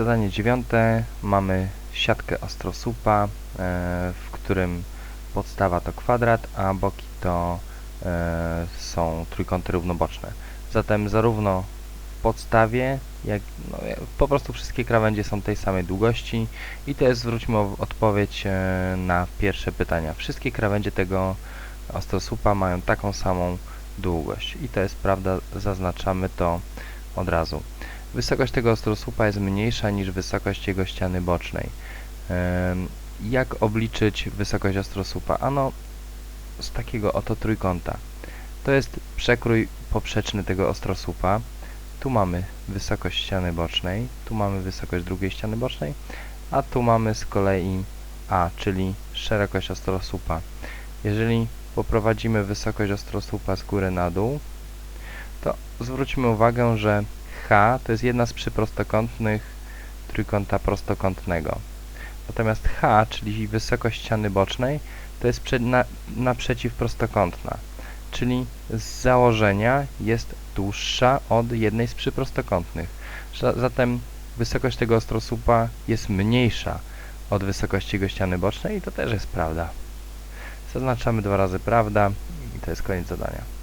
Zadanie dziewiąte. Mamy siatkę ostrosłupa, e, w którym podstawa to kwadrat, a boki to e, są trójkąty równoboczne. Zatem zarówno w podstawie, jak no, ja- po prostu wszystkie krawędzie są tej samej długości i to jest, zwróćmy odpowiedź e, na pierwsze pytania. Wszystkie krawędzie tego ostrosłupa mają taką samą długość i to jest prawda, zaznaczamy to od razu. Wysokość tego ostrosłupa jest mniejsza niż wysokość jego ściany bocznej. Jak obliczyć wysokość ostrosłupa? Ano z takiego oto trójkąta. To jest przekrój poprzeczny tego ostrosłupa. Tu mamy wysokość ściany bocznej, tu mamy wysokość drugiej ściany bocznej, a tu mamy z kolei A, czyli szerokość ostrosłupa. Jeżeli poprowadzimy wysokość ostrosłupa z góry na dół, to zwróćmy uwagę, że To jest jedna z przyprostokątnych trójkąta prostokątnego. Natomiast H, czyli wysokość ściany bocznej, to jest przed, na, naprzeciw prostokątna, czyli z założenia jest dłuższa od jednej z przyprostokątnych. Za- Zatem wysokość tego ostrosłupa jest mniejsza od wysokości jego ściany bocznej i to też jest prawda. Zaznaczamy dwa razy prawda i to jest koniec zadania.